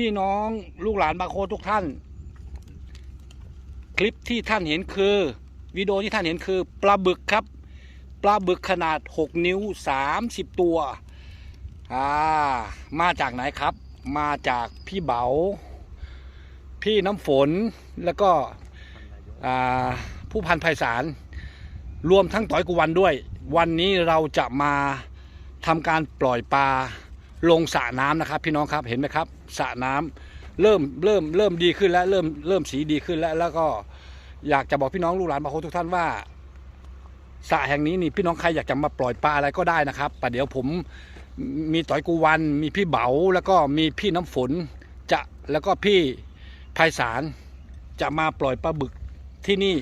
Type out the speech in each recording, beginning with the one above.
พี่น้องลูกหลานบาโคทุกท่าน คลิปที่ท่านเห็นคือวิดีโอที่ท่านเห็นคือปลาบึกครับ ปลาบึกขนาด 6 นิ้ว 30 ตัวอ่ามาจากไหนครับ มาจากพี่เบา พี่น้ำฝนแล้วก็ผู้พันไพศาลรวมทั้งต่อยกุวันด้วย วันนี้เราจะมาทำการปล่อยปลา ลงสระน้ำนะครับ พี่น้องครับเห็นไหมครับสระน้ำเริ่มเริ่มเริ่มดีขึ้นแล้วเริ่มเริ่มสีดีขึ้นแล้ว แล้วก็อยากจะบอกพี่น้องลูกหลานบางคนทุกท่านว่าสระแห่งนี้นี่พี่น้องใครอยากจะมาปล่อยปลาอะไรก็ได้นะครับแต่เดี๋ยวผมมีต่อยกูวัน มีพี่เบาแล้วก็มีพี่น้ำฝนจะแล้วก็พี่ไพศาลจะมาปล่อยปลาบึกที่นี่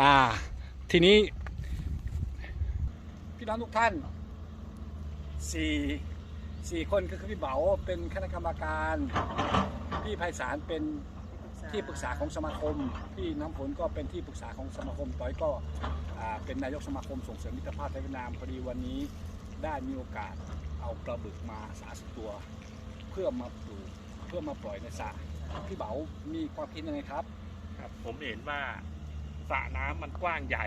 อ่าทีนี้ พี่น้องทุกท่านสี่ สี่คนก็คือพี่เบาเป็นคณะกรรมการ พี่ไพศาลเป็นที่ปรึกษาของสมาคม พี่น้ำฝนก็เป็นที่ปรึกษาของสมาคม ต้อยก็เป็นนายกสมาคมส่งเสริมมิตรภาพไทยเวียดนามพอดีวันนี้ได้มีโอกาสเอาปลาบึกมาสาสิบตัว เพื่อมาปลูกเพื่อมาปล่อยในสระพี่เบามีความคิดยังไงครับครับ ผมเห็นว่าสระน้ำมันกว้างใหญ่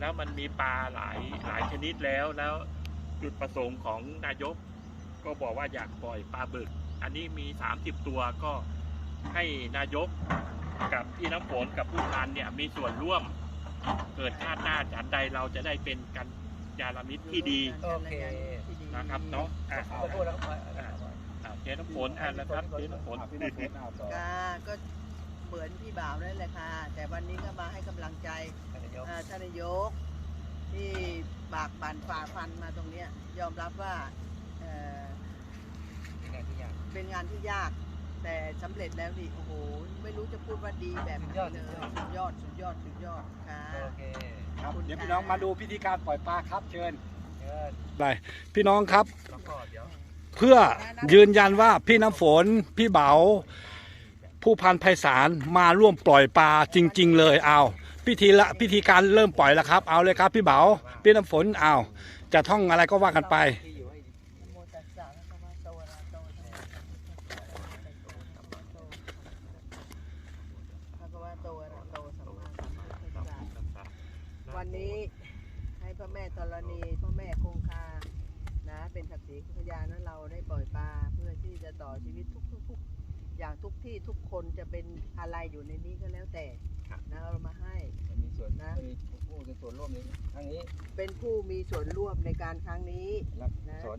แล้วมันมีปลาหลายหลายชนิดแล้วแล้วจุดประสงค์ของนายก ก็บอกว่าอยากปล่อยปลาบึก อันนี้มี 30 ตัวก็ให้นายกกับพี่น้ำฝนกับผู้พันเนี่ยมีส่วนร่วม เกิดชาติหน้าจันใดเราจะได้เป็นกันยาลมิตรที่ดีโอเคนะครับเนาะอะขอโทษแล้วครับอะอะเจ๊น้ำฝนอะแล้วครับเจ๊น้ำฝนพี่น้ำฝนเอาต่อค่ะก็เหมือนพี่บ่าวนั่นแหละค่ะ แต่วันนี้ก็มาให้กำลังใจอ่าท่านนายกที่บากบั่นฝ่าฟันมาตรงเนี้ยยอมรับว่า เอ่อเป็นงานที่ยาก แต่สำเร็จแล้วนี่โอ้โห ไม่รู้จะพูดว่าดีแบบไหนเลยสุดยอดสุดยอดสุดยอดค่ะ โอเคครับขอบคุณเดี๋ยวค่ะพี่น้องมาดูพิธีการปล่อยปลาครับเชิญเชิญไปพี่น้องครับ แล้วก็เดี๋ยว เพื่อยืนยันว่าพี่น้ำฝนพี่เบาผู้พันไพศาลมาร่วมปล่อยปลาจริง ๆ เลยเอาพิธีละพิธีการเริ่มปล่อยแล้วครับ เอาเลยครับ พี่เบาพี่น้ำฝนเอาจะท่องอะไรก็ว่ากันไป วะโตอะระหะโตสัมมาสัมพุทธัสสะภะคะวะโตอะระหะโตสัมมาสัมพุทธัสสะวันนี้ให้พระแม่ธรณีพระแม่คงคานะเป็นศักดิ์ศรีพยานนั้นเราได้ปล่อยปลาเพื่อที่จะต่อชีวิตทุกทุกทุกอย่างทุกที่ทุกคนจะเป็นอะไรอยู่ในนี้ก็แล้วแต่นะเรามาให้มีส่วนนะมีผู้มีส่วนร่วมในครั้งนี้ เป็นผู้มีส่วนร่วมในการครั้งนี้รับนะสน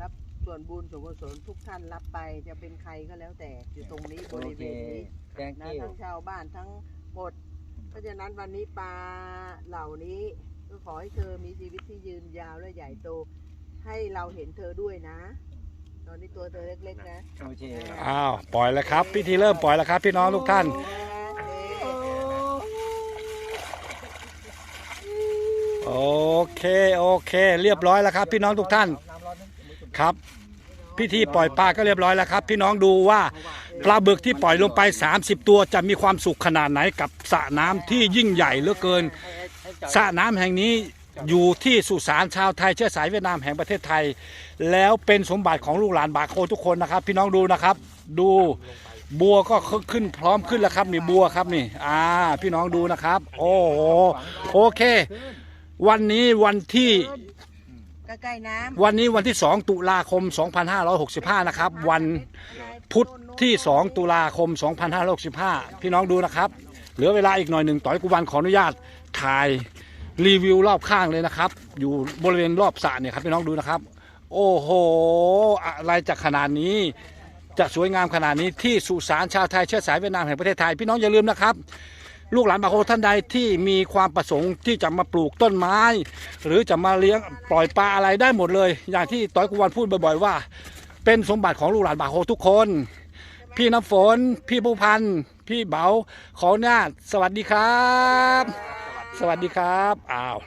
รับ ส่วนบุญส่วนกุศลทุกท่านรับไปจะเป็นใครก็แล้วแต่อยู่ตรงนี้บโอริเคเวณนี้แกงนะกิ้วทั้งชาวบ้านทั้งหมด เพราะฉะนั้นวันนี้ปลาเหล่านี้ก็ขอให้เธอมีชีวิตที่ยืนยาวและใหญ่โต ให้เราเห็นเธอด้วยนะ ตอนนี้ตัวเธอเล็กๆนะโอเคอ้าวปล่อยแล้วครับ พิธีเริ่มปล่อยแล้วครับ พี่น้องทุกท่าน โอเค โอเค เรียบร้อยแล้วครับ พี่น้องทุกท่าน ครับ พิธีปล่อยปลาก็เรียบร้อยแล้วครับ พี่น้องดูว่าปลาบึกที่ปล่อยลงไป 30 ตัวจะมีความสุขขนาดไหนกับสระน้ำที่ยิ่งใหญ่เหลือเกินสระน้ำแห่งนี้อยู่ที่สุสานชาวไทยเชื้อสายเวียดนามแห่งประเทศไทย แล้วเป็นสมบัติของลูกหลานบาโคทุกคนนะครับ พี่น้องดูนะครับ ดูบัวก็ขึ้นพร้อมขึ้นแล้วครับนี่บัวครับนี่ อ่า พี่น้องดูนะครับ โอ้โหโอเค วันนี้วันที่ ใกล้ๆน้ำวันนี้วันที่ 2 ตุลาคม 2565 นะครับ วันพุธที่ 2 ตุลาคม 2565 พี่น้องดูนะครับ เหลือเวลาอีกหน่อยหนึ่งต่อยกุวันขออนุญาตถ่ายรีวิวรอบข้างเลยนะครับ อยู่บริเวณรอบสระเนี่ยครับพี่น้องดูนะครับ โอ้โห อะไรจะขนาดนี้จะสวยงามขนาดนี้ที่สุสานชาวไทยเชื้อสายเวียดนามแห่งประเทศไทย พี่น้องอย่าลืมนะครับ ลูกหลานบางคนท่านใดที่มีความประสงค์ที่จะมาปลูกต้นไม้ หรือจะมาเลี้ยงปล่อยปลาอะไรได้หมดเลย อย่างที่ต้อยกุวันพูดบ่อยๆว่า เป็นสมบัติของลูกหลานบาโฮทุกคน พี่น้ำฝน พี่ผู้พันพี่เบาขออนุญาตสวัสดีครับ สวัสดีครับอ้าว